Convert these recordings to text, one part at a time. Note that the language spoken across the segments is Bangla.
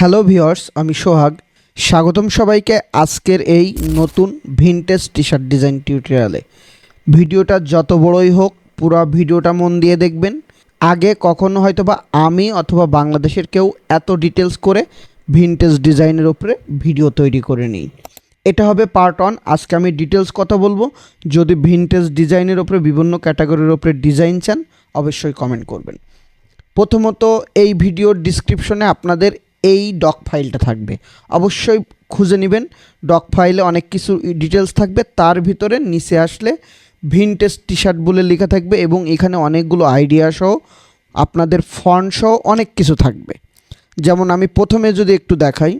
হ্যালো ভিওর্স আমি সোহাগ। স্বাগতম সবাইকে আজকের এই নতুন ভিনটেজ টি শার্ট ডিজাইন টিউটোরিয়ালে ভিডিওটা যত বড়ই হোক, পুরো ভিডিওটা মন দিয়ে দেখবেন। আগে কখনো হয়তো বা আমি অথবা বাংলাদেশের কেউ এত ডিটেলস করে ভিনটেজ ডিজাইনের উপরে ভিডিও তৈরি করে নিই। এটা হবে পার্ট ওয়ান আজকে আমি ডিটেলস কথা বলব। যদি ভিনটেজ ডিজাইনের উপরে, বিভিন্ন ক্যাটাগরির উপরে ডিজাইন চান, অবশ্যই কমেন্ট করবেন। প্রথমত এই ভিডিওর ডিসক্রিপশনে আপনাদের এই ডক ফাইলটা থাকবে। অবশ্যই খুঁজে নেবেন। ডক ফাইলে অনেক কিছু ডিটেলস থাকবে। তার ভিতরে নিচে আসলে ভিনটেজ টি শার্ট বলে লেখা থাকবে এবং এখানে অনেকগুলো আইডিয়া সহ, আপনাদের ফন্ট সহ অনেক কিছু থাকবে। যেমন আমি প্রথমে যদি একটু দেখাই,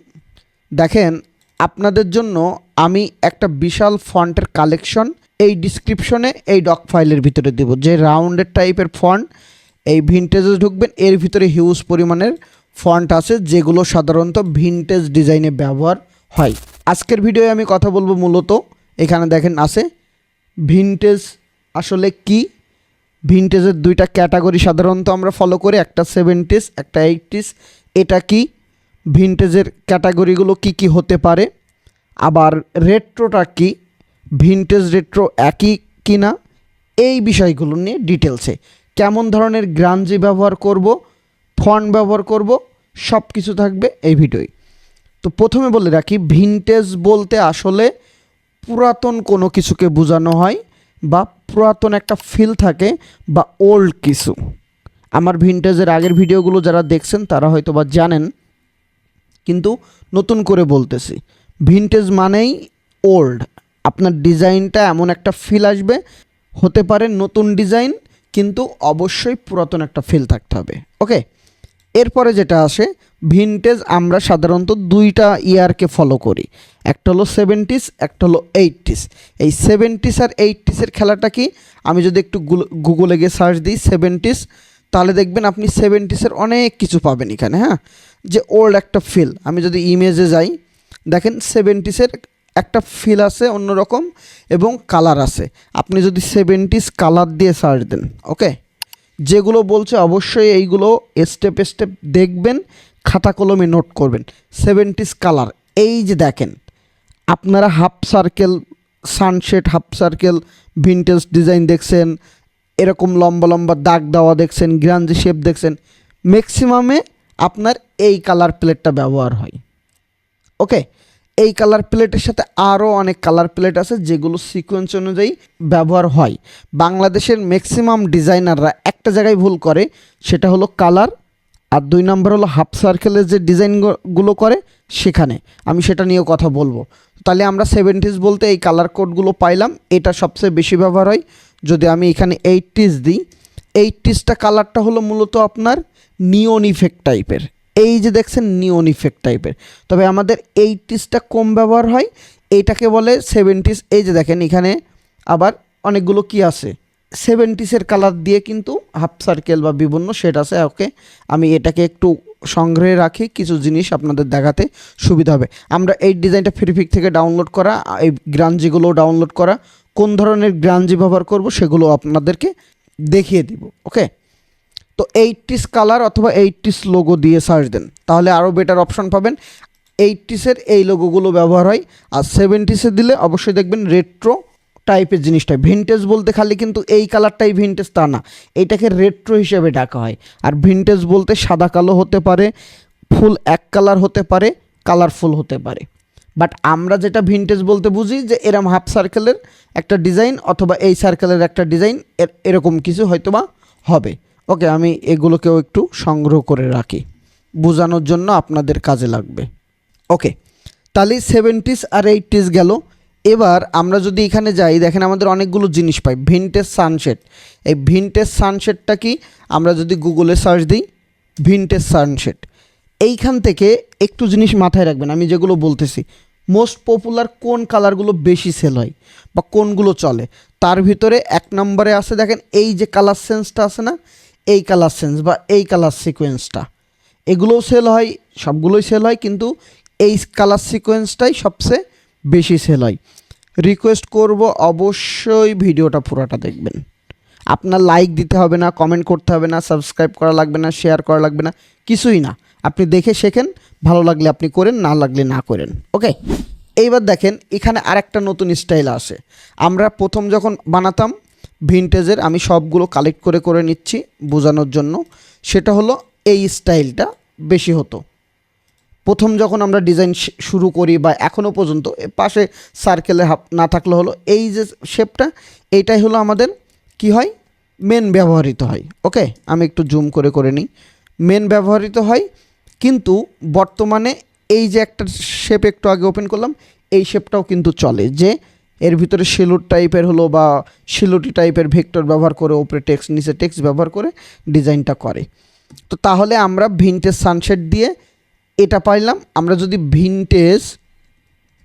দেখেন আপনাদের জন্য আমি একটা বিশাল ফন্টের কালেকশন এই ডিসক্রিপশনে এই ডক ফাইলের ভিতরে দেব। যে রাউন্ডের টাইপের ফন্ট এই ভিনটেজে ঢুকবেন, এর ভিতরে হিউজ পরিমাণের ফন্ট আছে, যেগুলো সাধারণত ভিনটেজ ডিজাইনে ব্যবহার হয়। আজকের ভিডিওয়ে আমি কথা বলব মূলত, এখানে দেখেন আছে ভিনটেজ আসলে কি? ভিনটেজের দুইটা ক্যাটাগরি সাধারণত আমরা ফলো করি, একটা সেভেন্টিস একটা এইটিস এটা কি? ভিনটেজের ক্যাটাগরিগুলো কি কি হতে পারে? আবার রেট্রোটা কি? ভিনটেজ রেট্রো একই কি না এই বিষয়গুলো নিয়ে ডিটেলসে কেমন ধরনের গ্রাঞ্জি ব্যবহার করব? ফন্ট ব্যবহার করব সব কিছু থাকবে এই ভিডিওয় তো প্রথমে বলে রাখি ভিনটেজ বলতে আসলে পুরাতন কোনো কিছুকে বোঝানো হয় বা পুরাতন একটা ফিল থাকে বা ওল্ড কিছু। আমার ভিনটেজের আগের ভিডিওগুলো যারা দেখছেন, তারা হয়তো বা জানেন। কিন্তু নতুন করে বলতেছি ভিনটেজ মানেই ওল্ড আপনার ডিজাইনটা এমন একটা ফিল আসবে, হতে পারে নতুন ডিজাইন, কিন্তু অবশ্যই পুরাতন একটা ফিল থাকতে হবে। ওকে এরপরে যেটা আসে ভিনটেজ আমরা সাধারণত দুইটা ইয়ারকে ফলো করি। একটা হলো সেভেন্টিস একটা হলো এইটিস এই সেভেন্টিস আর এইটিসের খেলাটা কি? আমি যদি একটু গুগলে গিয়ে সার্চ দিই সেভেন্টিস তাহলে দেখবেন আপনি সেভেন্টিসের অনেক কিছু পাবেন এখানে হ্যাঁ? যে ওল্ড একটা ফিল আমি যদি ইমেজে যাই, দেখেন সেভেন্টিসের একটা ফিল আছে অন্যরকম এবং কালার আছে। আপনি যদি সেভেন্টিস কালার দিয়ে সার্চ দেন ওকে যেগুলো বলছে অবশ্যই এইগুলো স্টেপ স্টেপ দেখবেন, খাতা কলমে নোট করবেন। সেভেন্টিস কালার এই যে দেখেন, আপনারা half circle sunshade half circle vintage design দেখছেন, এরকম লম্বা লম্বা দাগ দেওয়া দেখছেন গ্রাঞ্জি শেপ দেখছেন ম্যাক্সিমামে আপনার এই কালার প্লেটটা ব্যবহার হয়। ওকে এই কালার প্লেটের সাথে আরও অনেক কালার প্লেট আছে যেগুলো সিকোয়েন্স অনুযায়ী ব্যবহার হয়। বাংলাদেশের ম্যাক্সিমাম ডিজাইনাররা একটা জায়গায় ভুল করে, সেটা হলো কালার আর দুই নম্বর হলো হাফ সার্কেলের যে ডিজাইনগুলো করে সেখানে। আমি সেটা নিয়েও কথা বলব। তাহলে আমরা সেভেন্টিস বলতে এই কালার কোডগুলো পাইলাম, এটা সবচেয়ে বেশি ব্যবহার হয়। যদি আমি এখানে এইটিস দিই এইটিসটা কালারটা হলো মূলত আপনার নিয়ন ইফেক্ট টাইপের এই যে দেখছেন নিয়ন ইফেক্ট টাইপের তবে আমাদের এইটিসটা কম ব্যবহার হয়, এইটাকে বলে সেভেন্টিস এই যে দেখেন, এখানে আবার অনেকগুলো কি আছে? সেভেন্টিসের কালার দিয়ে কিন্তু হাফ সার্কেল বা বিভিন্ন শেড আছে। ওকে, আমি এটাকে একটু সংগ্রহে রাখি, কিছু জিনিস আপনাদের দেখাতে সুবিধা হবে। আমরা এই ডিজাইনটা ফ্রিফিক থেকে ডাউনলোড করা, এই গ্রাঞ্জিগুলো ডাউনলোড করা, কোন ধরনের গ্রাঞ্জি ব্যবহার করব সেগুলো আপনাদেরকে দেখিয়ে দিব। ওকে তো এইটিস কালার অথবা এইটিস লোগো দিয়ে সার্চ দেন। তাহলে আরও বেটার অপশন পাবেন। এইটিসের এই লোগোগুলো ব্যবহার হয়। আর সেভেন্টিসে দিলে অবশ্যই দেখবেন রেট্রো টাইপের জিনিসটা। ভিনটেজ বলতে খালি কিন্তু এই কালারটাই ভিনটেজ তা না। এইটাকে রেট্রো হিসেবে ডাকা হয়। আর ভিনটেজ বলতে সাদা কালো হতে পারে, ফুল এক কালার হতে পারে কালারফুল হতে পারে। বাট আমরা যেটা ভিনটেজ বলতে বুঝি যে এরম হাফ সার্কেলের একটা ডিজাইন অথবা এই সার্কেলের একটা ডিজাইন এরকম কিছু হয়তোবা হবে। ওকে, আমি এগুলোকেও একটু সংগ্রহ করে রাখি। বোঝানোর জন্য আপনাদের কাজে লাগবে। ওকে, তাহলে সেভেন্টিস আর এইটিস গেল। এবার আমরা যদি এখানে যাই, দেখেন আমাদের অনেকগুলো জিনিস পাই। ভিনটেজ সানসেট এই ভিনটেজ সানসেটটা কি? আমরা যদি গুগলে সার্চ দিই ভিনটেজ সানসেট এইখান থেকে একটু জিনিস মাথায় রাখবেন, আমি যেগুলো বলতেছি। মোস্ট পপুলার কোন কালারগুলো বেশি সেল হয় বা কোনগুলো চলে? তার ভিতরে এক নম্বরে আছে, দেখেন এই যে কালার সেন্সটা আছে না? এই কালার সেন্স বা এই কালার সিকোয়েন্সটা এগুলোও সেল হয়, সবগুলোই সেল হয়, কিন্তু এই কালার সিকোয়েন্সটাই সবচেয়ে বেশি সেল হয়। রিকোয়েস্ট করব অবশ্যই ভিডিওটা পুরোটা দেখবেন। আপনার লাইক দিতে হবে না কমেন্ট করতে হবে না সাবস্ক্রাইব করা লাগবে না শেয়ার করা লাগবে না, কিছুই না। আপনি দেখে শেখেন, ভালো লাগলে আপনি করেন, না লাগলে না করেন। ওকে এইবার দেখেন, এখানে আরেকটা নতুন স্টাইল আসে। আমরা প্রথম যখন বানাতাম ভিনটেজের আমি সবগুলো কালেক্ট করে করে নিচ্ছি বোঝানোর জন্য। সেটা হলো এই স্টাইলটা বেশি হতো। প্রথম যখন আমরা ডিজাইন শুরু করি বা এখনও পর্যন্ত পাশে সার্কেলে না থাকলে হলো এই যে শেপটা এইটাই হলো আমাদের কি হয়? মেন ব্যবহৃত হয়। ওকে আমি একটু জুম করে করে নিই। মেন ব্যবহৃত হয়, কিন্তু বর্তমানে এই যে একটা শেপ একটু আগে ওপেন করলাম, এই শেপটাও কিন্তু চলে। যে এর ভিতরে শিলুট টাইপের হলো বা শিলুটি টাইপের ভেক্টর ব্যবহার করে ওপরে টেক্স নিচে টেক্স ব্যবহার করে ডিজাইনটা করে। তো তাহলে আমরা ভিনটেজ সানসেট দিয়ে এটা পাইলাম। আমরা যদি ভিনটেজ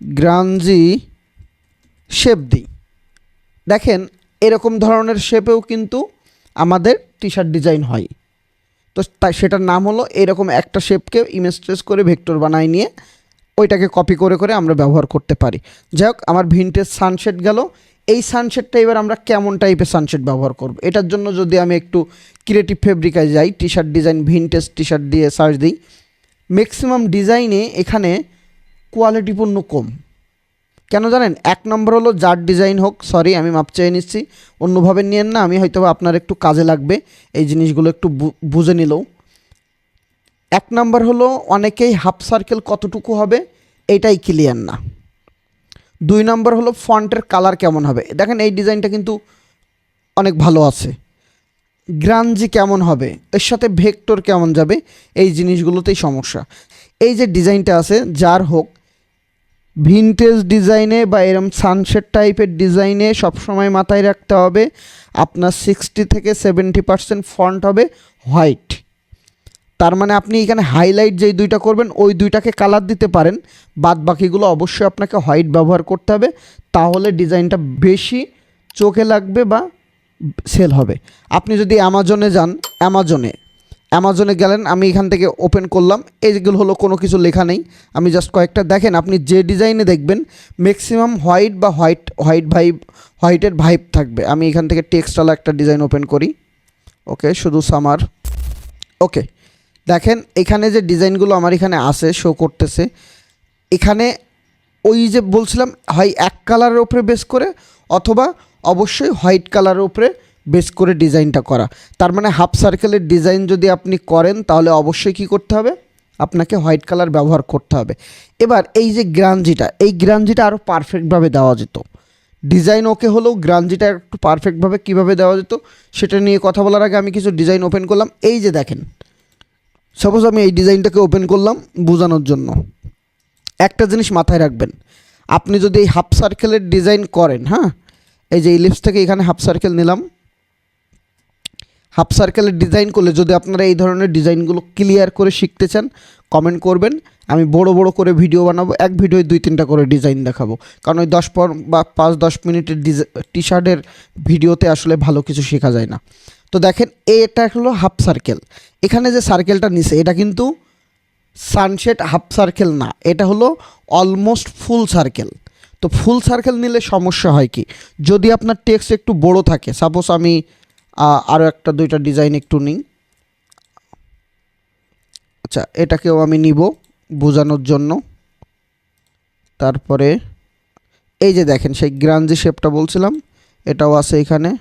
গ্রাঞ্জি শেপ দিই, দেখেন এরকম ধরনের শেপেও কিন্তু আমাদের টি শার্ট ডিজাইন হয়। তো তাই সেটার নাম হলো এরকম একটা শেপকে ইমেজ ট্রেস করে ভেক্টর বানাই নিয়ে ওইটাকে কপি করে করে আমরা ব্যবহার করতে পারি। যাই হোক, আমার ভিনটেজ সানসেট গেল। এই সানসেটটা এবার আমরা কেমন টাইপের সানসেট ব্যবহার করব? এটার জন্য যদি আমি একটু ক্রিয়েটিভ ফেব্রিকায় যাই T shirt design vintage T shirt দিয়ে সার্চ দিই ম্যাক্সিমাম ডিজাইনে এখানে কোয়ালিটিপূর্ণ কম। কেন জানেন? এক নম্বর হলো যার ডিজাইন হোক সরি আমি মাপ চেয়ে নিচ্ছি। অন্যভাবে নিয়েন না, আমি হয়তো আপনার একটু কাজে লাগবে, এই জিনিসগুলো একটু বুঝে নিলেও। এক নম্বর হলো অনেকেই হাফ সার্কেল কতটুকু হবে এটাই ক্লিয়ার না। দুই নম্বর হলো ফন্টের কালার কেমন হবে। দেখেন এই ডিজাইনটা কিন্তু অনেক ভালো আছে। গ্রাঞ্জি কেমন হবে, এর সাথে ভেক্টর কেমন যাবে, এই জিনিসগুলোতেই সমস্যা। এই যে ডিজাইনটা আছে, যার হোক ভিনটেজ ডিজাইনে বা এরম সানসেট টাইপের ডিজাইনে সবসময় মাথায় রাখতে হবে, আপনার সিক্সটি থেকে সেভেন্টি পার্সেন্ট ফন্ট হবে হোয়াইট তার মানে আপনি এখানে হাইলাইট যেই দুইটা করবেন, ওই দুইটাকে কালার দিতে পারেন। বাদ বাকিগুলো অবশ্যই আপনাকে হোয়াইট ব্যবহার করতে হবে। তাহলে ডিজাইনটা বেশি চোখে লাগবে বা সেল হবে। আপনি যদি অ্যামাজনে যান অ্যামাজনে অ্যামাজনে গেলেন, আমি এখান থেকে ওপেন করলাম। এইগুলো হলো কোনো কিছু লেখা নেই। আমি জাস্ট কয়েকটা দেখেন, আপনি যে ডিজাইনে দেখবেন ম্যাক্সিমাম হোয়াইট বা হোয়াইট হোয়াইট ভাইব হোয়াইটের ভাইব থাকবে। আমি এখান থেকে টেক্সটাল একটা ডিজাইন ওপেন করি। ওকে শুধু সামার ওকে দেখেন, এখানে যে ডিজাইনগুলো আমার এখানে আছে শো করতেছে, এখানে ওই যে বলছিলাম, হয় এক কালারের ওপরে বেস করে অথবা অবশ্যই হোয়াইট কালারের ওপরে বেস করে ডিজাইনটা করা। তার মানে হাফ সার্কেলের ডিজাইন যদি আপনি করেন, তাহলে অবশ্যই কি করতে হবে? আপনাকে হোয়াইট কালার ব্যবহার করতে হবে। এবার এই যে গ্রাঞ্জিটা এই গ্রাঞ্জিটা আরও পারফেক্টভাবে দেওয়া যেত। ডিজাইন ওকে হলেও গ্রাঞ্জিটা একটু পারফেক্টভাবে কীভাবে দেওয়া যেত, সেটা নিয়ে কথা বলার আগে আমি কিছু ডিজাইন ওপেন করলাম। এই যে দেখেন সাপোজ আমি এই ডিজাইনটাকে ওপেন করলাম বোঝানোর জন্য। একটা জিনিস মাথায় রাখবেন, আপনি যদি এই হাফ সার্কেলের ডিজাইন করেন হ্যাঁ? এই যে ইলিপস থেকে এখানে হাফ সার্কেল নিলাম। হাফ সার্কেলের ডিজাইন করলে যদি আপনারা এই ধরনের ডিজাইনগুলো ক্লিয়ার করে শিখতে চান কমেন্ট করবেন। আমি বড় বড় করে ভিডিও বানাবো, এক ভিডিওয় দুই তিনটা করে ডিজাইন দেখাবো। কারণ ওই দশ পর বা পাঁচ দশ মিনিটের টি শার্টের ভিডিওতে আসলে ভালো কিছু শেখা যায় না। তো দেখেন এটা হলো হাফ সার্কেল এখানে যে সার্কেলটা নিছে, এটা কিন্তু সানসেট হাফ সার্কেল না, এটা হলো অলমোস্ট ফুল সার্কেল তো ফুল সার্কেল নিলে সমস্যা হয় কি? যদি আপনার টেক্সট একটু বড় থাকে সাপোজ আমি আরও একটা, দুইটা ডিজাইন একটু নিই। আচ্ছা এটাকেও আমি নিব বোঝানোর জন্য। তারপরে, এই যে দেখেন, সেই গ্রাঞ্জি শেপটা বলছিলাম, এটাও আছে এখানে।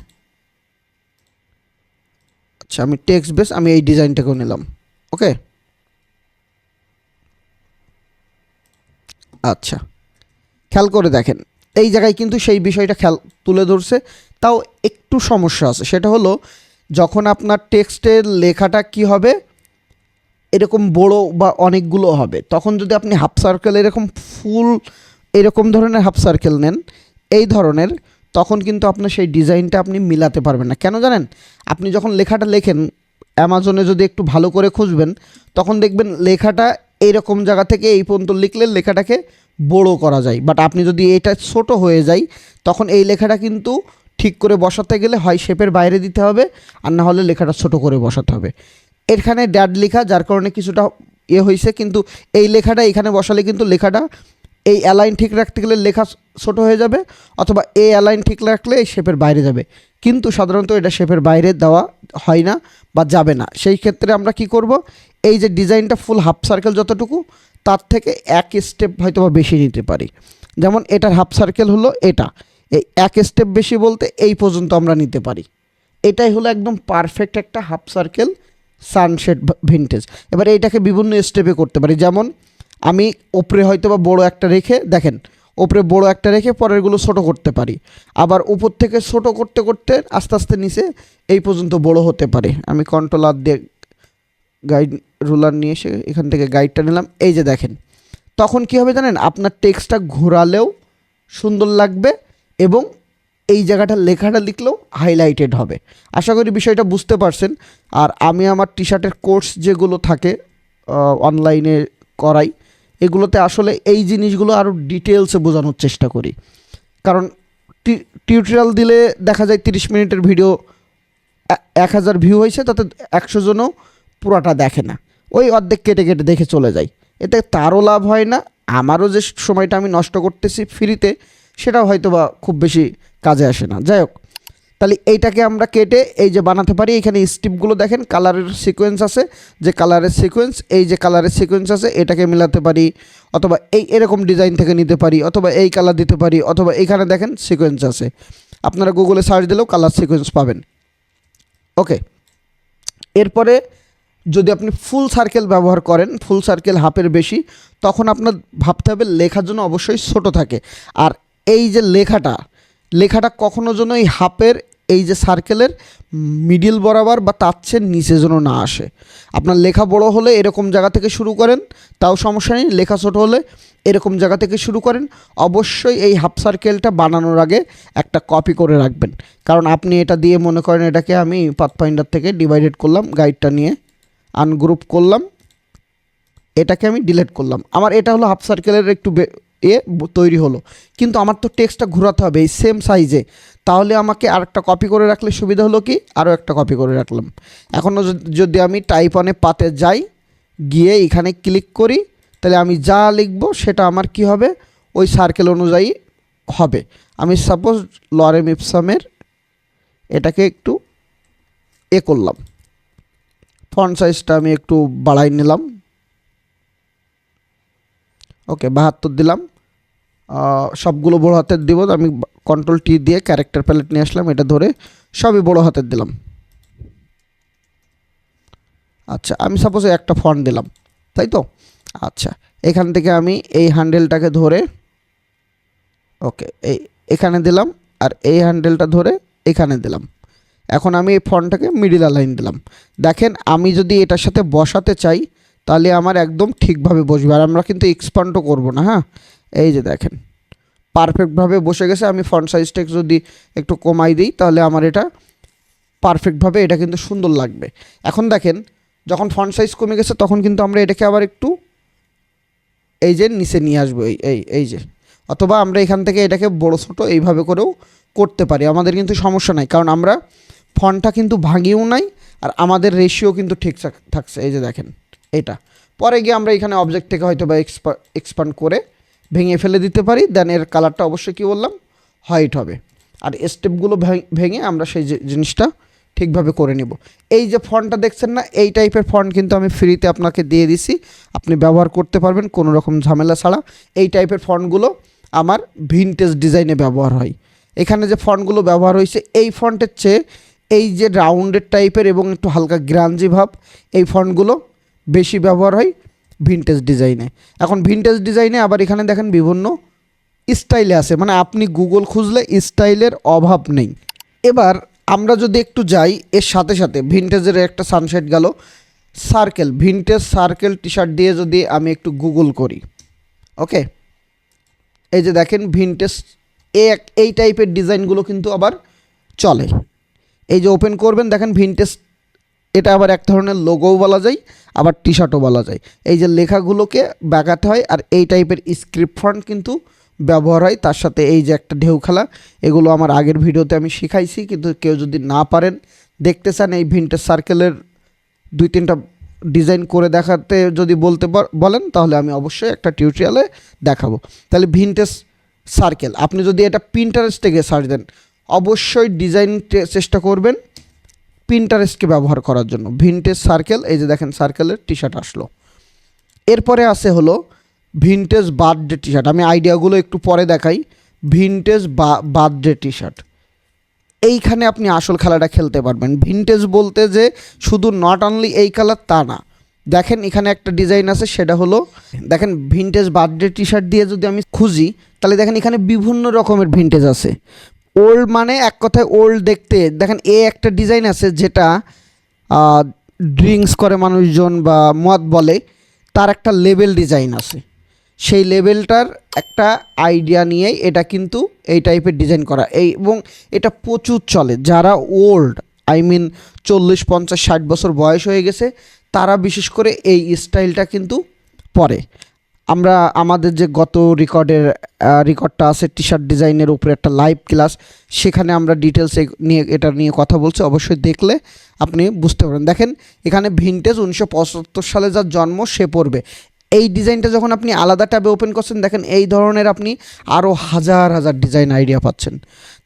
আচ্ছা আমি টেক্সট বেস আমি এই ডিজাইনটাকেও নিলাম। ওকে আচ্ছা। খেয়াল করে দেখেন, এই জায়গায় কিন্তু সেই বিষয়টা খেয়াল তুলে ধরছে। তাও একটু সমস্যা আছে, সেটা হলো যখন আপনার টেক্সটের লেখাটা কি হবে? এরকম বড় বা অনেকগুলো হবে। তখন যদি আপনি হাফ সার্কেল এরকম ফুল এরকম ধরনের হাফ সার্কেল নেন, এই ধরনের তখন কিন্তু আপনার সেই ডিজাইনটা আপনি মিলাতে পারবেন না। কেন জানেন? আপনি যখন লেখাটা লেখেন, অ্যামাজনে যদি একটু ভালো করে খুঁজবেন, তখন দেখবেন লেখাটা এইরকম জায়গা থেকে এই পর্যন্ত লিখলে লেখাটাকে বড় করা যায়। বাট আপনি যদি এটা ছোট হয়ে যায় তখন এই লেখাটা কিন্তু ঠিক করে বসাতে গেলে হয় শেপের বাইরে দিতে হবে, আর না হলে লেখাটা ছোট করে বসাতে হবে। এখানে ড্যাড লেখা, যার কারণে কিছুটা ইয়ে হয়েছে কিন্তু এই লেখাটা এখানে বসালে কিন্তু লেখাটা এই অ্যালাইন ঠিক রাখতে গেলে লেখা ছোট হয়ে যাবে অথবা এই অ্যালাইন ঠিক রাখলে এই শেপের বাইরে যাবে। কিন্তু সাধারণত এটা শেপের বাইরে দেওয়া হয় না বা যাবে না। সেই ক্ষেত্রে আমরা কি করব? এই যে ডিজাইনটা ফুল হাফ সার্কেল যতটুকু, তার থেকে এক স্টেপ হয়তো বা বেশি নিতে পারি। যেমন এটার হাফ সার্কেল হলো এটা। এই এক স্টেপ বেশি বলতে এই পর্যন্ত আমরা নিতে পারি। এটাই হলো একদম পারফেক্ট একটা হাফ সার্কেল সানশেড ভিনটেজ এবার এইটাকে বিভিন্ন স্টেপে করতে পারি। যেমন আমি ওপরে হয়তো বা বড়ো একটা রেখে, দেখেন ওপরে বড় একটা রেখে পরেরগুলো ছোট করতে পারি। আবার উপর থেকে ছোট করতে করতে আস্তে আস্তে নিচে এই পর্যন্ত বড় হতে পারে। আমি কন্ট্রোলার দিয়ে গাইড রুলার নিয়ে এসে এখান থেকে গাইডটা নিলাম। এই যে দেখেন, তখন কি হবে জানেন? আপনার টেক্সটটা ঘোরালেও সুন্দর লাগবে এবং এই জায়গাটা লেখাটা লিখলেও হাইলাইটেড হবে। আশা করি বিষয়টা বুঝতে পারছেন। আর আমি আমার টি শার্টের কোর্স যেগুলো থাকে অনলাইনে করাই এগুলোতে আসলে এই জিনিসগুলো আরও ডিটেলসে বোঝানোর চেষ্টা করি। কারণ টিউটোরিয়াল দিলে দেখা যায় তিরিশ মিনিটের ভিডিও এক হাজার ভিউ হয়েছে, তাতে একশো জনও পুরাটা দেখে না। ওই অর্ধেক কেটে কেটে দেখে চলে যায়। এতে তারও লাভ হয় না, আমারও যে সময়টা আমি নষ্ট করতেছি ফ্রিতে সেটাও হয়তো বা খুব বেশি কাজে আসে না। যাই হোক তাহলে এইটাকে আমরা কেটে এই যে বানাতে পারি, এখানে স্টিপগুলো দেখেন, কালারের সিকোয়েন্স আছে, যে কালারের সিকোয়েন্স এই যে কালারের সিকোয়েন্স আছে, এটাকে মিলাতে পারি, অথবা এই এরকম ডিজাইন থেকে নিতে পারি, অথবা এই কালার দিতে পারি, অথবা এইখানে দেখেন সিকোয়েন্স আছে। আপনারা গুগলে সার্চ দিলেও কালার সিকোয়েন্স পাবেন। ওকে এরপরে যদি আপনি ফুল সার্কেল ব্যবহার করেন ফুল সার্কেল হাফের বেশি, তখন আপনার ভাবতে হবে লেখার জন্য অবশ্যই ছোট থাকে। আর এই যে লেখাটা লেখাটা কখনো যেন এই হাফের এই যে সার্কেলের মিডিল বরাবর বা তাচ্ছের নিচে যেন না আসে। আপনার লেখা বড় হলে এরকম জায়গা থেকে শুরু করেন, তাও সমস্যা নেই, লেখা ছোট হলে এরকম জায়গা থেকে শুরু করেন। অবশ্যই এই হাফ সার্কেলটা বানানোর আগে একটা কপি করে রাখবেন। কারণ আপনি এটা দিয়ে মনে করেন এটাকে আমি পাথফাইন্ডার থেকে ডিভাইডেড করলাম গাইডটা নিয়ে আনগ্রুপ করলাম। এটাকে আমি ডিলিট করলাম। আমার এটা হলো হাফ সার্কেলের একটু এ তৈরি হলো। কিন্তু আমার তো টেক্সটটা ঘোরাতে হবে, এই সেম সাইজে তাহলে আমাকে আরেকটা কপি করে রাখলে সুবিধা হলো কি? আরও একটা কপি করে রাখলাম। এখনও যদি আমি টাইপ অনে পাতে যাই, গিয়ে এখানে ক্লিক করি, তাহলে আমি যা লিখব সেটা আমার কি হবে? ওই সার্কেল অনুযায়ী হবে। আমি সাপোজ লরেম ইপসামের এটাকে একটু এ করলাম। ফন্ট সাইজটা আমি একটু বাড়াই নিলাম। ওকে, বাহাত্তর দিলাম। সবগুলো বড় হাতের দিব আমি কন্ট্রোল টি দিয়ে ক্যারেক্টার প্যালেট নিয়ে আসলাম, এটা ধরে সবই বড় হাতের দিলাম। আচ্ছা আমি সাপোজ একটা ফন্ট দিলাম, তাই তো? আচ্ছা এখান থেকে আমি এই হ্যান্ডেলটাকে ধরে ওকে এই এখানে দিলাম, আর এই হ্যান্ডেলটা ধরে এখানে দিলাম। এখন আমি এই ফন্টটাকে মিডিল লাইন দিলাম। দেখেন, আমি যদি এটার সাথে বসাতে চাই, তাহলে আমার একদম ঠিকভাবে বসবে, আর আমরা কিন্তু এক্সপান্ডও করব না হ্যাঁ? এই যে দেখেন পারফেক্টভাবে বসে গেছে। আমি ফন্ট সাইজটা যদি একটু কমাই দিই, তাহলে আমার এটা পারফেক্টভাবে এটা কিন্তু সুন্দর লাগবে। এখন দেখেন, যখন ফন্ট সাইজ কমে গেছে, তখন কিন্তু আমরা এটাকে আবার একটু এই যে নিচে নিয়ে আসব, এই এই এই যে। অথবা আমরা এখান থেকে এটাকে বড়ো ছোটো এইভাবে করেও করতে পারি। আমাদের কিন্তু সমস্যা নাই, কারণ আমরা ফন্টটা কিন্তু ভাঙিয়েও নাই, আর আমাদের রেশিও কিন্তু ঠিক থাকছে। এই যে দেখেন, এটা। পরে গিয়ে আমরা এখানে অবজেক্ট থেকে হয়তো বা এক্সপান্ড করে ভেঙে ফেলে দিতে পারি দেন এর কালারটা অবশ্যই কী বললাম? হোয়াইট হবে। আর স্টেপগুলো ভেঙে আমরা সেই জিনিসটা ঠিকভাবে করে নেব। এই যে ফন্টটা দেখছেন না, এই টাইপের ফন্ট কিন্তু আমি ফ্রিতে আপনাকে দিয়ে দিছি। আপনি ব্যবহার করতে পারবেন, কোনো রকম ঝামেলা ছাড়া। এই টাইপের ফন্টগুলো আমার ভিনটেজ ডিজাইনে ব্যবহার হয়। এখানে যে ফন্টগুলো ব্যবহার হয়েছে, এই ফন্টের চেয়ে এই যে রাউন্ডের টাইপের এবং একটু হালকা গ্রাঞ্জি ভাব, এই ফন্টগুলো বেশি ব্যবহার হয়। ভিনটেজ ডিজাইনে এখন ভিনটেজ ডিজাইনে আবার এখানে দেখেন বিভিন্ন স্টাইলে আছে। মানে আপনি গুগল খুঁজলে স্টাইলের অভাব নেই। এবার আমরা যদি একটু যাই, এর সাথে সাথে ভিনটেজের একটা সানসেট গেল। Circle vintage circle T shirt দিয়ে যদি আমি একটু গুগল করি। ওকে এই যে দেখেন ভিনটেজ এই টাইপের ডিজাইনগুলো কিন্তু আবার চলে। এই যে ওপেন করবেন, দেখেন ভিনটেজ এটা আবার এক ধরনের লোগোও বলা যায়, আবার টি শার্টও বলা যায়। এই যে লেখাগুলোকে ব্যাগাতে হয়, আর এই টাইপের স্ক্রিপ্ট ফন্ট কিন্তু ব্যবহার হয়, তার সাথে এই যে একটা ঢেউ খেলা, এগুলো আমার আগের ভিডিওতে আমি শিখাইছি, কিন্তু কেউ যদি না পারেন, দেখতে চান এই ভিনটেজ সার্কেলের দুই তিনটা ডিজাইন করে দেখাতে যদি বলতে বলেন, তাহলে আমি অবশ্যই একটা টিউটোরিয়ালে দেখাবো। তাহলে ভিনটেজ সার্কেল আপনি যদি এটা প্রিন্টারেস্ট থেকে সার্চ দেন, অবশ্যই ডিজাইন চেষ্টা করবেন পিন্টারেস্টকে ব্যবহার করার জন্য। ভিনটেজ সার্কেল এই যে দেখেন সার্কেলের টি শার্ট আসলো। এরপরে আছে হলো ভিনটেজ বার্থডে টি শার্ট আমি আইডিয়াগুলো একটু পরে দেখাই। ভিনটেজ বা বার্থডে টি শার্ট এইখানে আপনি আসল খেলাটা খেলতে পারবেন। ভিনটেজ বলতে যে শুধু নট অনলি এই কালার তা না। দেখেন এখানে একটা ডিজাইন আছে, সেটা হলো, দেখেন ভিনটেজ বার্থডে টি শার্ট দিয়ে যদি আমি খুঁজি, তাহলে দেখেন এখানে বিভিন্ন রকমের ভিনটেজ আছে। ওল্ড মানে এক কথায় ওল্ড দেখতে। দেখেন, এ একটা ডিজাইন আছে যেটা ড্রিঙ্কস করে মানুষজন বা মদ বলে, তার একটা লেবেল ডিজাইন আছে। সেই লেভেলটার একটা আইডিয়া নিয়েই এটা কিন্তু এই টাইপের ডিজাইন করা। এই, এবং এটা প্রচুর চলে। যারা ওল্ড আই মিন চল্লিশ, পঞ্চাশ, ষাট বছর বয়স হয়ে গেছে, তারা বিশেষ করে এই স্টাইলটা কিন্তু পরে। আমরা আমাদের যে গত রেকর্ডের রেকর্ডটা আছে টি শার্ট ডিজাইনের উপরে একটা লাইভ ক্লাস সেখানে আমরা ডিটেলস নিয়ে, এটা নিয়ে কথা বলছি, অবশ্যই দেখলে আপনি বুঝতে পারেন দেখেন, এখানে ভিনটেজ উনিশশো পঁচাত্তর সালে যার জন্ম, সে পড়বে। এই ডিজাইনটা যখন আপনি আলাদা ট্যাবে ওপেন করছেন, দেখেন এই ধরনের আপনি আরও হাজার হাজার ডিজাইন আইডিয়া পাচ্ছেন।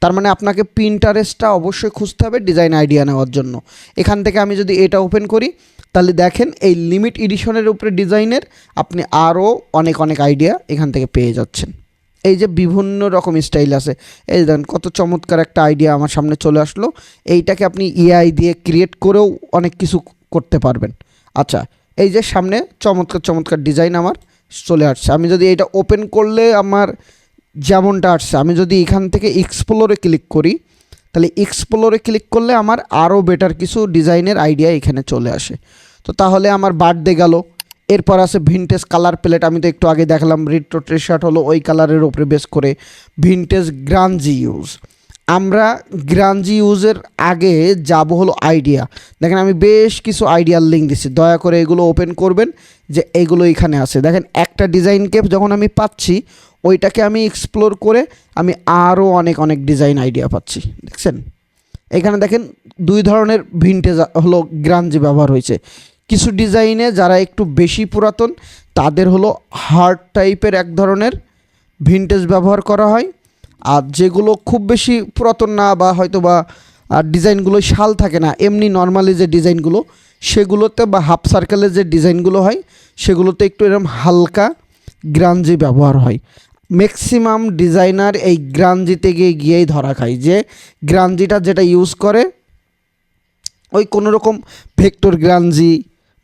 তার মানে আপনাকে প্রিন্টারেস্টটা অবশ্যই খুঁজতে হবে ডিজাইন আইডিয়া নেওয়ার জন্য। এখান থেকে আমি যদি এটা ওপেন করি তাহলে দেখেন এই লিমিট এডিশনের উপরে ডিজাইনের আপনি আরও অনেক অনেক আইডিয়া এখান থেকে পেয়ে যাচ্ছেন। এই যে বিভিন্ন রকম স্টাইল আছে। এই দেখেন কত চমৎকার একটা আইডিয়া আমার সামনে চলে আসলো। এইটাকে আপনি এআই দিয়ে ক্রিয়েট করেও অনেক কিছু করতে পারবেন। আচ্ছা এই যে সামনে চমৎকার চমৎকার ডিজাইন আমার চলে আসছে। আমি যদি এটা ওপেন করলে আমার যেমনটা আসছে, আমি যদি এখান থেকে এক্সপ্লোরে ক্লিক করি, তাহলে এক্সপ্লোরে ক্লিক করলে আমার আরও বেটার কিছু ডিজাইনের আইডিয়া এখানে চলে আসে। তো তাহলে আমার বার্থডে গেল। এরপর আছে ভিনটেজ কালার প্লেট আমি তো একটু আগে দেখলাম রিট্রো টি শার্ট হলো ওই কালারের ওপরে বেস করে ভিনটেজ গ্রাঞ্জি ইউজ আমরা গ্রাঞ্জি ইউজের আগে যাব হলো আইডিয়া দেখেন আমি বেশ কিছু আইডিয়ার লিঙ্ক দিচ্ছি দয়া করে এগুলো ওপেন করবেন, যে এগুলো এখানে আছে। দেখেন একটা ডিজাইনকে যখন আমি পাচ্ছি, ওইটাকে আমি এক্সপ্লোর করে আমি আরও অনেক অনেক ডিজাইন আইডিয়া পাচ্ছি। দেখছেন? এখানে দেখেন দুই ধরনের ভিনটেজ হলো গ্রাঞ্জি ব্যবহার হয়েছে। কিছু ডিজাইনে যারা একটু বেশি পুরাতন, তাদের হলো হার্ড টাইপের এক ধরনের ভিনটেজ ব্যবহার করা হয়। আর যেগুলো খুব বেশি পুরাতন না বা হয়তো বা আর ডিজাইনগুলো শাল থাকে না, এমনি নর্মালি যে ডিজাইনগুলো সেগুলোতে বা হাফ সার্কেলের যে ডিজাইনগুলো হয়, সেগুলোতে একটু এরকম হালকা গ্রাঞ্জি ব্যবহার হয়। ম্যাক্সিমাম ডিজাইনার এই গ্রাঞ্জিতে গিয়ে গিয়েই ধরা খায় যে গ্রাঞ্জিটা যেটা ইউজ করে, ওই কোনো রকম ভেক্টর গ্রাঞ্জি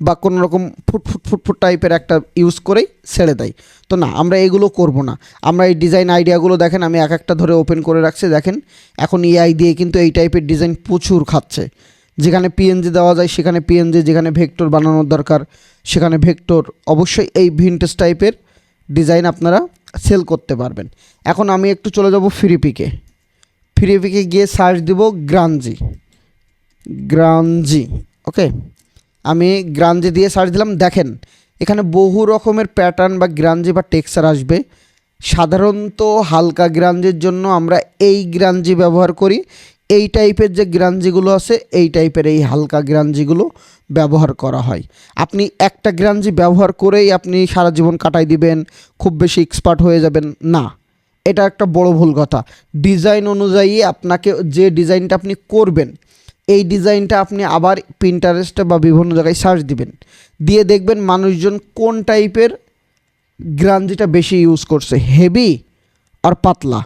বা কোনো রকম ফুট ফুট ফুট ফুট টাইপের একটা ইউজ করেই ছেড়ে দেয়। তো না, আমরা এগুলো করব না। আমরা এই ডিজাইন আইডিয়াগুলো দেখেন, আমি এক একটা ধরে ওপেন করে রাখছি, দেখেন। এখন এআই দিয়ে কিন্তু এই টাইপের ডিজাইন প্রচুর খাচ্ছে। যেখানে পিএনজি দেওয়া যায়, সেখানে পিএনজি যেখানে ভেক্টর বানানোর দরকার, সেখানে ভেক্টর অবশ্যই এই ভিনটেজ টাইপের ডিজাইন আপনারা সেল করতে পারবেন। এখন আমি একটু চলে যাব ফ্রিপিকে ফ্রিপিকে গিয়ে সার্চ দিব গ্রাঞ্জি গ্রাঞ্জি ওকে আমি গ্রাঞ্জি দিয়ে সার্চ দিলাম, দেখেন, এখানে বহু রকমের প্যাটার্ন বা গ্রাঞ্জি বা টেক্সচার আসবে। সাধারণত হালকা গ্রাঞ্জির জন্য আমরা এই গ্রাঞ্জি ব্যবহার করি। এই টাইপের যে গ্রাঞ্জিগুলো আছে, এই টাইপের এই হালকা গ্রাঞ্জিগুলো ব্যবহার করা হয়। আপনি একটা গ্রাঞ্জি ব্যবহার করেই আপনি সারা জীবন কাটাই দিবেন, খুব বেশি এক্সপার্ট হয়ে যাবেন, না। এটা একটা বড় ভুল কথা। ডিজাইন অনুযায়ী আপনাকে যে ডিজাইনটা আপনি করবেন এই ডিজাইনটা আপনি আবার প্রিন্টারেস্টে বা বিভিন্ন জায়গায় সার্চ দিবেন। দিয়ে দেখবেন মানুষজন কোন টাইপের গ্রাঞ্জিটা বেশি ইউজ করছে হেভি আর পাতলা।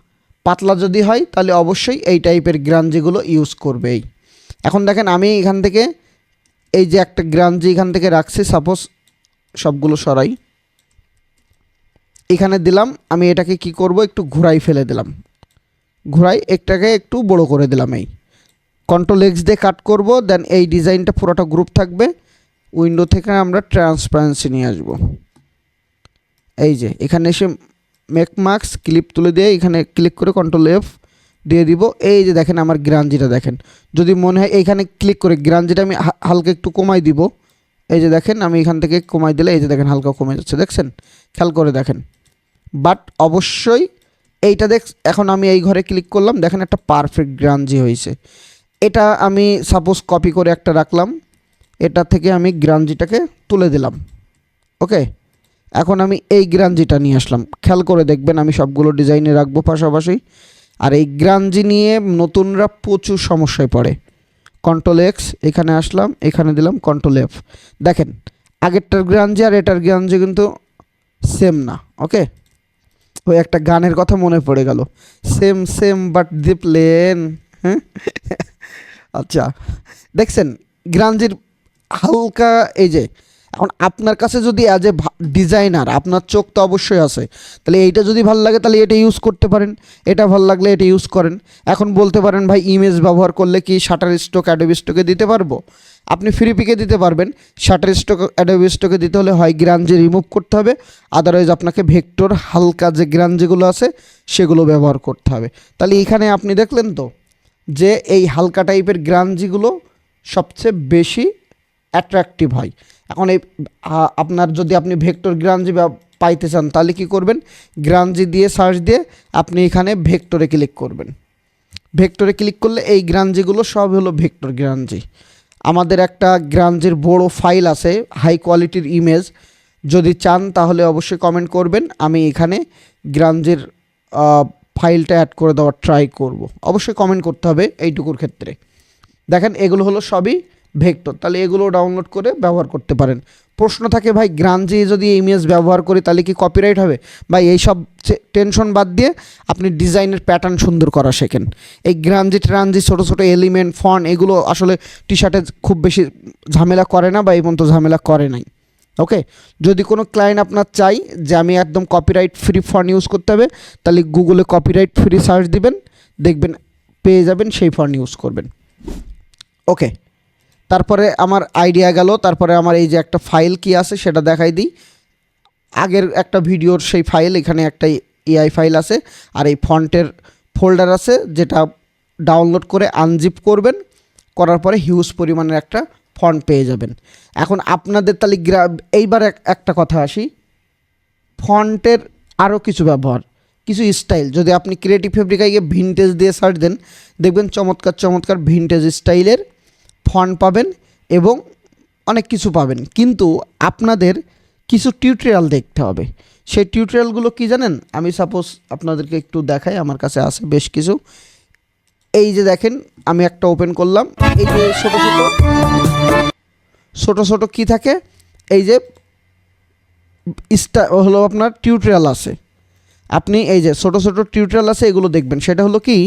পাতলা যদি হয়, তাহলে অবশ্যই এই টাইপের গ্রাঞ্জিগুলো ইউজ করবেই। এখন দেখেন আমি এখান থেকে এই যে একটা গ্রাঞ্জি এখান থেকে রাখছি সাপোজ সবগুলো সরাই। এখানে দিলাম, আমি এটাকে কি করব, একটু ঘুরাই ফেলে দিলাম। ঘুরাই একটাকে একটু বড় করে দিলাম এই। কন্ট্রোল এক্স দিয়ে কাট করব দেন এই ডিজাইনটা পুরোটা গ্রুপ থাকবে। উইন্ডো থেকে আমরা ট্রান্সপারেন্সি নিয়ে আসব। এই যে, এখানে এসে মেক মার্কস ক্লিপ তুলে দিয়ে এখানে ক্লিক করে কন্ট্রোল এফ দিয়ে দিব। এই যে দেখেন আমার গ্রাঞ্জিটা দেখেন। যদি মনে হয় এইখানে ক্লিক করে গ্রাঞ্জিটা আমি হালকা একটু কমাই দিব। এই যে দেখেন, আমি এখান থেকে কমাই দিলে এই যে দেখেন হালকা কমে যাচ্ছে, দেখছেন? খেয়াল করে দেখেন। বাট অবশ্যই এইটা দেখ, এখন আমি এই ঘরে ক্লিক করলাম, দেখেন একটা পারফেক্ট গ্রাঞ্জি হয়েছে। এটা আমি সাপোজ কপি করে একটা রাখলাম। এটা থেকে আমি গ্রাঞ্জিটাকে তুলে দিলাম। ওকে এখন আমি এই গ্রাঞ্জিটা নিয়ে আসলাম। খেয়াল করে দেখবেন আমি সবগুলো ডিজাইনে রাখব পাশাপাশি। আর এই গ্রাঞ্জি নিয়ে নতুনরা প্রচুর সমস্যায় পড়ে। কন্ট্রোল এক্স এখানে আসলাম, এখানে দিলাম কন্ট্রোল এফ দেখেন, আগেরটার গ্রাঞ্জি আর এটার গ্রাঞ্জি কিন্তু সেম না ওকে ওই একটা গানের কথা মনে পড়ে গেল। Same same but the plain হ্যাঁ? আচ্ছা দেখছেন গ্রাঞ্জির হালকা এই যে, এখন আপনার কাছে যদি অ্যাজ এ ডিজাইনার আপনার চোখ তো অবশ্যই আছে, তাহলে এইটা যদি ভালো লাগে, তাহলে এটা ইউজ করতে পারেন, এটা ভালো লাগলে এটা ইউজ করেন। এখন বলতে পারেন, ভাই ইমেজ ব্যবহার করলে কি শাটার স্টক অ্যাডোবি স্টকে দিতে পারব? আপনি ফ্রি পিকে দিতে পারবেন শাটার স্টক অ্যাডোবি স্টকে দিতে হলে হয় গ্রাঞ্জি রিমুভ করতে হবে আদারওয়াইজ আপনাকে ভেক্টর হালকা যে গ্রাঞ্জিগুলো আছে, সেগুলো ব্যবহার করতে হবে। তাহলে এখানে আপনি দেখলেন তো যে এই হালকা টাইপের গ্রাঞ্জিগুলো সবচেয়ে বেশি অ্যাট্রাকটিভ হয়। এখন এই আপনার যদি আপনি ভেক্টর গ্রাঞ্জি পাইতে চান, তাহলে কী করবেন? গ্রাঞ্জি দিয়ে সার্চ দিয়ে আপনি এখানে ভেক্টরে ক্লিক করবেন। ভেক্টরে ক্লিক করলে এই গ্রাঞ্জিগুলো সব হলো ভেক্টর গ্রাঞ্জি আমাদের একটা গ্রাঞ্জির বড় ফাইল আছে হাই কোয়ালিটির ইমেজ যদি চান, তাহলে অবশ্যই কমেন্ট করবেন। আমি এখানে গ্রাঞ্জির ফাইলটা অ্যাড করে দেওয়ার ট্রাই করব। অবশ্যই কমেন্ট করতে হবে এইটুকুর ক্ষেত্রে। দেখেন এগুলো হলো সবই ভেক্টর তাহলে এগুলো ডাউনলোড করে ব্যবহার করতে পারেন। প্রশ্ন থাকে, ভাই গ্রাঞ্জি যদি ইমেজ ব্যবহার করি তাহলে কি কপিরাইট হবে? ভাই, এইসব টেনশন বাদ দিয়ে আপনি ডিজাইনের প্যাটার্ন সুন্দর করা শেখেন। এই গ্রাঞ্জি ট্রাঞ্জি ছোটো ছোটো এলিমেন্ট ফন এগুলো আসলে টি শার্টে খুব বেশি ঝামেলা করে না বা এই পর্যন্ত ঝামেলা করে নাই। ওকে যদি কোনো ক্লায়েন্ট আপনার চাই যে আমি একদম কপিরাইট ফ্রি ফন ইউজ করতে হবে, তাহলে গুগলে কপিরাইট ফ্রি সার্চ দিবেন, দেখবেন পেয়ে যাবেন সেই ফন ইউজ করবেন। ওকে তারপরে আমার আইডিয়া গেল, তারপরে আমার এই যে একটা ফাইল কি আছে, সেটা দেখাই দিই। আগের একটা ভিডিওর সেই ফাইল এখানে একটা এআই ফাইল আছে, আর এই ফন্টের ফোল্ডার আছে, যেটা ডাউনলোড করে আনজিপ করবেন। করার পরে হিউজ পরিমাণের একটা ফন্ট পেয়ে যাবেন। এখন আপনাদের তাহলে এইবার এক- একটা কথা আসি। ফন্টের আরও কিছু ব্যবহার, কিছু স্টাইল যদি আপনি ক্রিয়েটিভ ফেব্রিকায় গিয়ে ভিনটেজ দিয়ে সার্চ দেন, দেখবেন চমৎকার চমৎকার ভিনটেজ স্টাইলের ফন্ট পাবেন এবং অনেক কিছু পাবেন। কিন্তু আপনাদের কিছু টিউটোরিয়াল দেখতে হবে। সেই টিউটোরিয়ালগুলো কি জানেন? আমি সাপোজ আপনাদেরকে একটু দেখাই, আমার কাছে আছে বেশ কিছু। এই যে দেখেন, আমি একটা ওপেন করলাম। এই যে ছোটো ছোটো। ছোটো ছোটো কী থাকে? এই যে ইস্টা হলো আপনার টিউটোরিয়াল আছে। আপনি এই যে ছোটো ছোটো টিউটোরিয়াল আছে, এগুলো দেখবেন। সেটা হলো কি?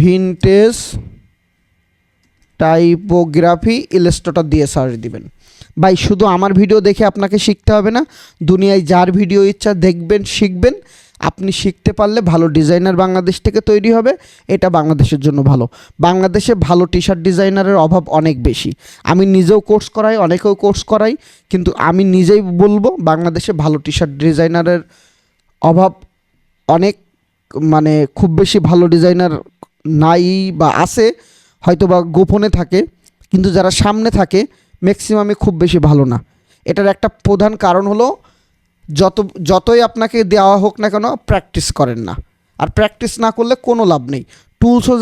ভিনটেজ টাইপোগ্রাফি ইলেস্ট্রেটর দিয়ে সার্চ দিবেন। ভাই, শুধু আমার ভিডিও দেখে আপনাকে শিখতে হবে না, দুনিয়ায় যার ভিডিও ইচ্ছা দেখবেন, শিখবেন। আপনি শিখতে পারলে ভালো ডিজাইনার বাংলাদেশ থেকে তৈরি হবে, এটা বাংলাদেশের জন্য ভালো। বাংলাদেশে ভালো টি শার্ট ডিজাইনারের অভাব অনেক বেশি। আমি নিজেও কোর্স করাই, অনেকেও কোর্স করাই, কিন্তু আমি নিজেই বলব বাংলাদেশে ভালো টি শার্ট ডিজাইনারের অভাব অনেক মানে খুব বেশি ভালো ডিজাইনার নাই বা আছে হয়তো বা গোপনে থাকে, কিন্তু যারা সামনে থাকে ম্যাক্সিমামে খুব বেশি ভালো না। এটার একটা প্রধান কারণ হলো যত, যতই আপনাকে দেওয়া হোক না কেন প্র্যাকটিস করেন না। আর প্র্যাকটিস না করলে কোনো লাভ নেই। টুলসও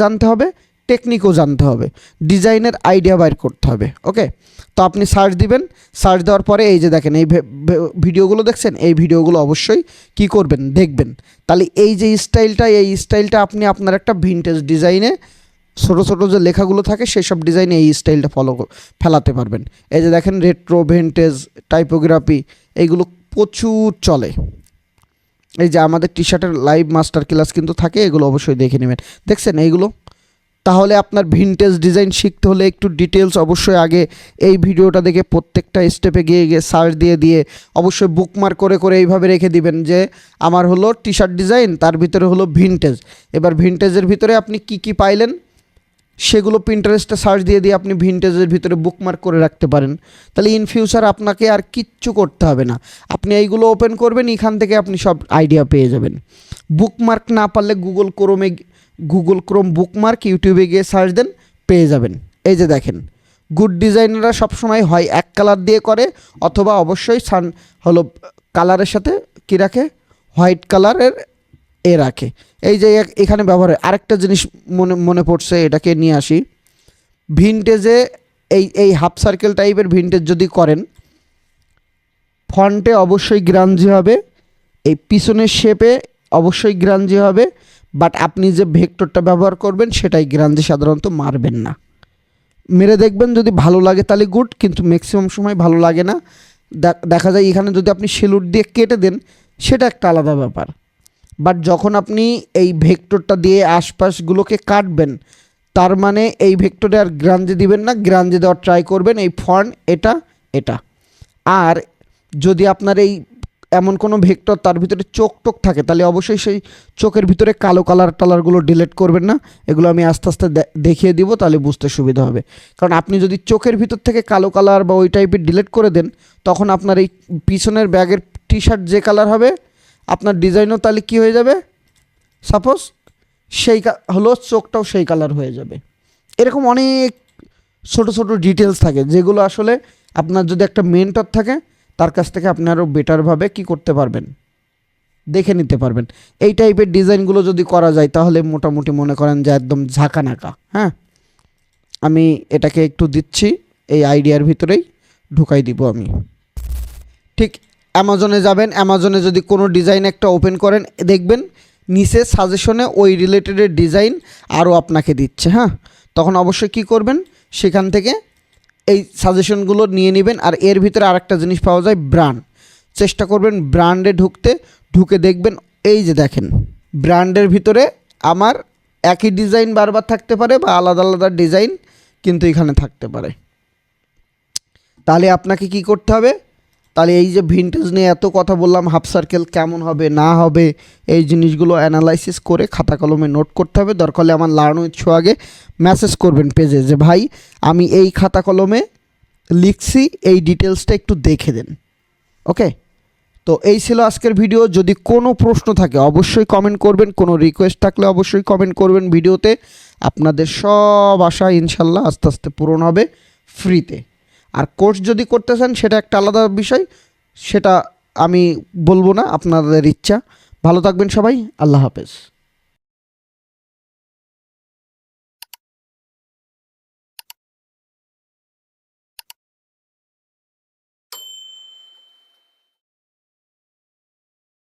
জানতে হবে টেকনিকও জানতে হবে। ডিজাইনের আইডিয়া বাইর করতে হবে ওকে তো আপনি সার্চ দিবেন সার্চ দেওয়ার পরে এই যে দেখেন, এই ভিডিওগুলো দেখছেন, এই ভিডিওগুলো অবশ্যই কি করবেন, দেখবেন। তাহলে এই যে স্টাইলটা এই স্টাইলটা আপনি আপনার একটা ভিনটেজ ডিজাইনে ছোটো ছোটো যে লেখাগুলো থাকে সেই সব ডিজাইনে এই স্টাইলটা ফলো ফেলাতে পারবেন। এই যে দেখেন রেট্রো ভেন্টেজ টাইপোগ্রাফি এইগুলো প্রচুর চলে। এই যে আমাদের টি শার্টের লাইভ মাস্টার ক্লাস কিন্তু থাকে, এগুলো অবশ্যই দেখে নেবেন। দেখছেন এইগুলো? তাহলে আপনার ভিনটেজ ডিজাইন শিখতে হলে একটু ডিটেলস অবশ্যই আগে এই ভিডিওটা দেখে প্রত্যেকটা স্টেপে গিয়ে গিয়ে সার্চ দিয়ে দিয়ে অবশ্যই বুকমার্ক করে করে এইভাবে রেখে দিবেন যে আমার হলো টি শার্ট ডিজাইন তার ভিতরে হলো ভিনটেজ এবার ভিনটেজের ভিতরে আপনি কি কি পাইলেন? সেগুলো পিন্টারেস্টে সার্চ দিয়ে দিয়ে আপনি ভিনটেজের ভিতরে বুকমার্ক করে রাখতে পারেন। তাহলে ইন ফিউচার আপনাকে আর কিচ্ছু করতে হবে না। আপনি এইগুলো ওপেন করবেন, এখান থেকে আপনি সব আইডিয়া পেয়ে যাবেন। বুকমার্ক না পারলে গুগল ক্রোমে গুগল ক্রোম বুকমার্ক ইউটিউবে গিয়ে সার্চ দেন, পেয়ে যাবেন। এই যে দেখেন গুড ডিজাইনাররা সবসময় হয় এক কালার দিয়ে করে, অথবা অবশ্যই সান হলো কালারের সাথে কী রাখে? হোয়াইট কালারের এ রাখে। এই যে এখানে ব্যবহার হয় আরেকটা জিনিস মনে মনে পড়ছে, এটাকে নিয়ে আসি। ভিনটেজে এই এই হাফ সার্কেল টাইপের ভিনটেজ যদি করেন ফন্টে অবশ্যই গ্রাঞ্জি হবে, এই পিছনের শেপে অবশ্যই গ্রাঞ্জি হবে বাট আপনি যে ভেক্টরটা ব্যবহার করবেন, সেটাই গ্রাঞ্জে সাধারণত মারবেন না। মেরে দেখবেন যদি ভালো লাগে তাহলে গুড কিন্তু ম্যাক্সিমাম সময় ভালো লাগে না। দেখা যায় এখানে যদি আপনি সেলুট দিয়ে কেটে দেন, সেটা একটা আলাদা ব্যাপার। বাট যখন আপনি এই ভেক্টরটা দিয়ে আশপাশগুলোকে কাটবেন, তার মানে এই ভেক্টরে আর গ্রাঞ্জে দিবেন না, গ্রাঞ্জে দেওয়ার ট্রাই করবেন, এই ফন্ট এটা এটা। আর যদি আপনার এই এমন কোনো ভেক্টর তার ভিতরে চোখ টোক থাকে, তাহলে অবশ্যই সেই চোখের ভিতরে কালো কালার টালারগুলো ডিলেট করবেন না, এগুলো আমি আস্তে আস্তে দেখিয়ে দিব, তাহলে বুঝতে সুবিধা হবে। কারণ আপনি যদি চোখের ভিতর থেকে কালো কালার বা ওই টাইপের ডিলেট করে দেন, তখন আপনার এই পিছনের ব্যাগের টি শার্ট যে কালার হবে আপনার ডিজাইনও তাহলে কী হয়ে যাবে? সাপোজ সেই হলো চোখটাও সেই কালার হয়ে যাবে। এরকম অনেক ছোট ছোট ডিটেলস থাকে, যেগুলো আসলে আপনার যদি একটা মেন্টর থাকে, তার কাছ থেকে আপনি আরও বেটারভাবে কী করতে পারবেন? দেখে নিতে পারবেন। এই টাইপের ডিজাইনগুলো যদি করা যায়, তাহলে মোটামুটি মনে করেন যে একদম ঝাঁকানাকা হ্যাঁ? আমি এটাকে একটু দিচ্ছি, এই আইডিয়ার ভিতরেই ঢুকাই দিব আমি। ঠিক অ্যামাজনে যাবেন অ্যামাজনে যদি কোনো ডিজাইন একটা ওপেন করেন, দেখবেন নিচে সাজেশনে ওই রিলেটেডের ডিজাইন আরও আপনাকে দিচ্ছে হ্যাঁ? তখন অবশ্যই কী করবেন? সেখান থেকে এই সাজেশনগুলো নিয়ে নেবেন আর এর ভিতরে আরেকটা জিনিস পাওয়া যায় ব্র্যান্ড চেষ্টা করবেন ব্র্যান্ডে ঢুকতে, ঢুকে দেখবেন, এই যে দেখেন ব্র্যান্ডের ভিতরে আমার একই ডিজাইন বারবার থাকতে পারে বা আলাদা আলাদা ডিজাইন কিন্তু এখানে থাকতে পারে। তাহলে আপনাকে কি করতে হবে? তাহলে এই যে ভিনটেজ নিয়ে এত কথা বললাম হাফ সার্কেল কেমন হবে, না হবে, এই জিনিসগুলো অ্যানালাইসিস করে খাতা কলমে নোট করতে হবে। দরকার আমার লার্ন উইথ আগে মেসেজ করবেন পেজে যে, ভাই, আমি এই খাতা কলমে লিখছি, এই ডিটেলসটা একটু দেখে দেন। ওকে তো এই ছিল আজকের ভিডিও যদি কোনো প্রশ্ন থাকে, অবশ্যই কমেন্ট করবেন। কোনো রিকোয়েস্ট থাকলে অবশ্যই কমেন্ট করবেন ভিডিওতে। আপনাদের সব আশা ইনশাল্লাহ আস্তে আস্তে পূরণ হবে ফ্রিতে আর কোর্স যদি করতে চান, সেটা একটা আলাদা বিষয়, সেটা আমি বলব না, আপনাদের ইচ্ছা। ভালো থাকবেন সবাই, আল্লাহ হাফেজ।